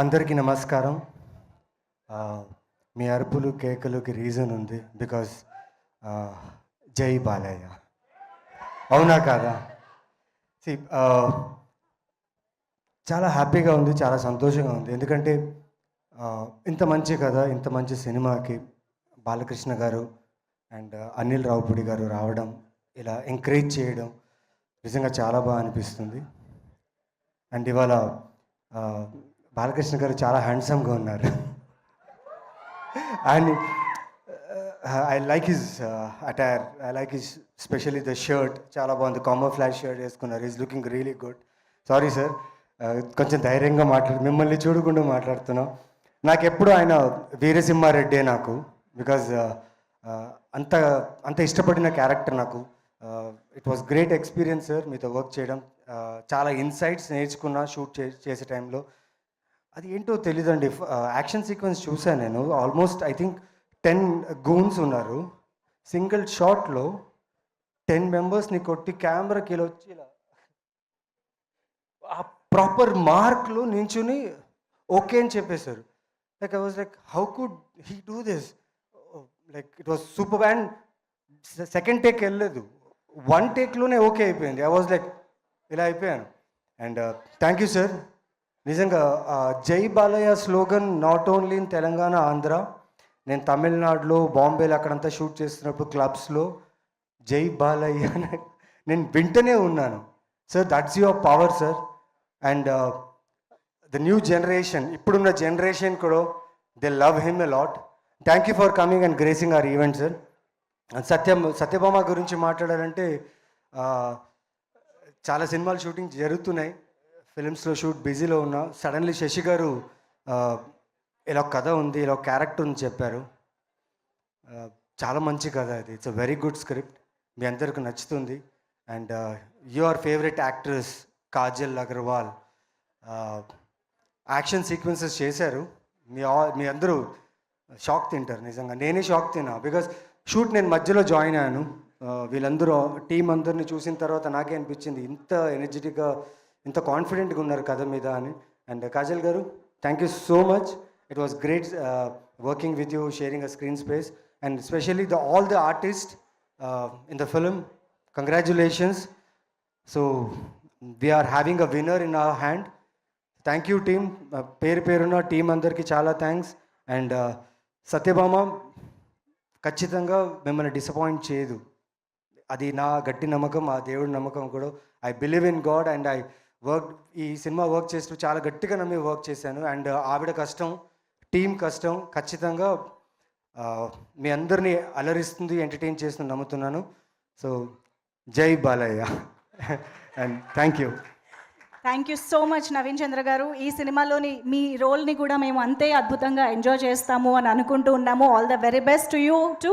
అందరికీ నమస్కారం మీ అరుపులు కేకలకి రీజన్ ఉంది బికాస్ జై బాలయ్య అవునా కాదా చాలా హ్యాపీగా ఉంది చాలా సంతోషంగా ఉంది ఎందుకంటే ఇంత మంచి కదా ఇంత మంచి సినిమాకి బాలకృష్ణ గారు అండ్ అనిల్ రావుపూడి గారు రావడం ఇలా ఎంకరేజ్ చేయడం నిజంగా చాలా బాగా అనిపిస్తుంది అండ్ ఇవాళ బాలకృష్ణ గారు చాలా హ్యాండ్సమ్గా ఉన్నారు and I like his attire I like his specially the shirt చాలా బాగుంది కామో ఫ్లాష్ షర్ట్ వేసుకున్నారు is looking really good sorry sir కొంచెం ధైర్యంగా మాట్లాడు మిమ్మల్ని చూడకుండా మాట్లాడుతున్నాం నాకు ఎప్పుడు ఆయన వీరసింహారెడ్డే నాకు బికాజ్ uh, uh, అంత అంత ఇష్టపడిన క్యారెక్టర్ నాకు it was great experience sir మీతో వర్క్ చేయడం uh, చాలా ఇన్సైట్స్ నేర్చుకున్నా షూట్ చేసే టైంలో అది ఏంటో అండి యాక్షన్ సీక్వెన్స్ చూశాను నేను almost I think ten goons ఉన్నారు సింగిల్ షాట్లో టెన్ మెంబర్స్ని కొట్టి కెమెరాకి వెళ్ళి వచ్చి ఇలా ఆ ప్రాపర్ మార్క్లో నించుని ఓకే అని చెప్పేశారు like I was like how could he do this like it was super band second take వెళ్ళలేదు వన్ టేక్లోనే ఓకే అయిపోయింది ఐ వాజ్ లైక్ ఇలా అయిపోయాను అండ్ థ్యాంక్ యూ సార్ నిజంగా జై Balayya slogan not only in Telangana Andhra నేను తమిళనాడులో బాంబేలో అక్కడంతా షూట్ చేస్తున్నప్పుడు క్లబ్స్లో జై బాలయ్య నేను వింటనే ఉన్నాను sir that's your power sir and the new generation ఇప్పుడున్న జనరేషన్ కూడా they love him a lot thank you for coming and gracing our event sir Satyam Satyabhama గురించి మాట్లాడాలంటే చాలా సినిమాలు షూటింగ్ జరుగుతున్నాయి ఫిలిమ్స్లో షూట్ బిజీలో ఉన్నా సడన్లీ శశి గారు ఇలా కథ ఉంది ఇలా క్యారెక్టర్ ఉంది చెప్పారు చాలా మంచి కథ అది it's a very good script మీ అందరికీ నచ్చుతుంది and your favourite actress Kajal Agarwal action sequences చేశారు మీ మీ అందరూ షాక్ తింటారు నిజంగా నేనే షాక్ తిన్నా బికాస్ షూట్ నేను మధ్యలో జాయిన్ అయ్యాను వీళ్ళందరూ టీం అందరిని చూసిన తర్వాత నాకే అనిపించింది ఇంత ఎనర్జెటిక్గా ఇంత కాన్ఫిడెంట్గా ఉన్నారు కథ మీద అని అండ్ కాజల్ గారు thank you so much it was great working with you sharing a screen space and specially the all the artist in the film congratulations so we are having a winner in our hand thank you team పేరు పేరున్న team అందరికీ చాలా thanks and uh, Satyabhama ఖచ్చితంగా మిమ్మల్ని disappoint చేయదు అది నా గట్టి నమ్మకం ఆ దేవుడి నమ్మకం కూడా I believe in God and I work ఈ సినిమా వర్క్ చేస్తూ చాలా గట్టిగా నమ్మి వర్క్ చేశాను అండ్ ఆవిడ కష్టం టీం కష్టం ఖచ్చితంగా మీ అందరినీ అలరిస్తుంది ఎంటర్టైన్ చేస్తుంది నమ్ముతున్నాను సో జై Balayya and thank you thank you so much Naveen Chandra గారు ఈ సినిమాలోని మీ రోల్ని కూడా మేము అంతే అద్భుతంగా ఎంజాయ్ చేస్తాము అని అనుకుంటూ ఉన్నాము all the very best to you to